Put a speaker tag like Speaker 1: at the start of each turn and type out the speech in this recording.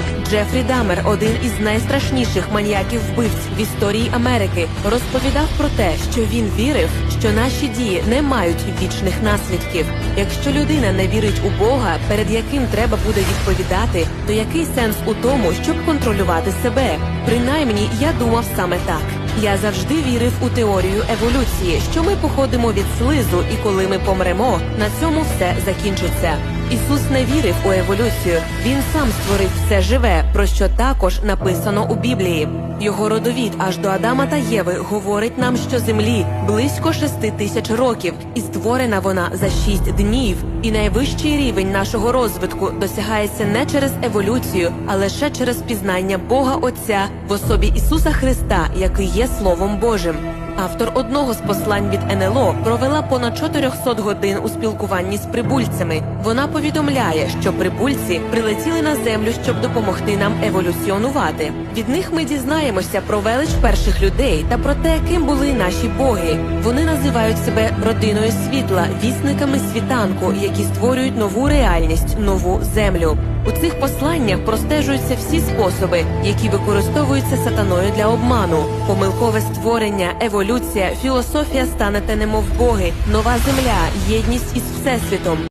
Speaker 1: Так, Джефрі Дамер, один із найстрашніших маніяків вбивць в історії Америки, розповідав про те, що він вірив, що наші дії не мають вічних наслідків. Якщо людина не вірить у Бога, перед яким треба буде відповідати, то який сенс у тому, щоб контролювати себе? Принаймні, я думав саме так. Я завжди вірив у теорію еволюції, що ми походимо від слизу, і коли ми помремо, на цьому все закінчиться. Ісус не вірив у еволюцію. Він сам створив все живе, про що також написано у Біблії. Його родовід аж до Адама та Єви говорить нам, що землі близько шести тисяч років, і створена вона за шість днів. І найвищий рівень нашого розвитку досягається не через еволюцію, а лише через пізнання Бога Отця в особі Ісуса Христа, який є Словом Божим. Автор одного з послань від НЛО провела понад 400 годин у спілкуванні з прибульцями. Вона повідомляє, що прибульці прилетіли на землю, щоб допомогти нам еволюціонувати. Від них ми дізнаємося про велич перших людей та про те, ким були наші боги. Вони називають себе родиною світла, вісниками світанку, які створюють нову реальність, нову землю. У цих посланнях простежуються всі способи, які використовуються сатаною для обману: помилкове створення, еволюція, філософія станете немов боги, нова земля, єдність із всесвітом.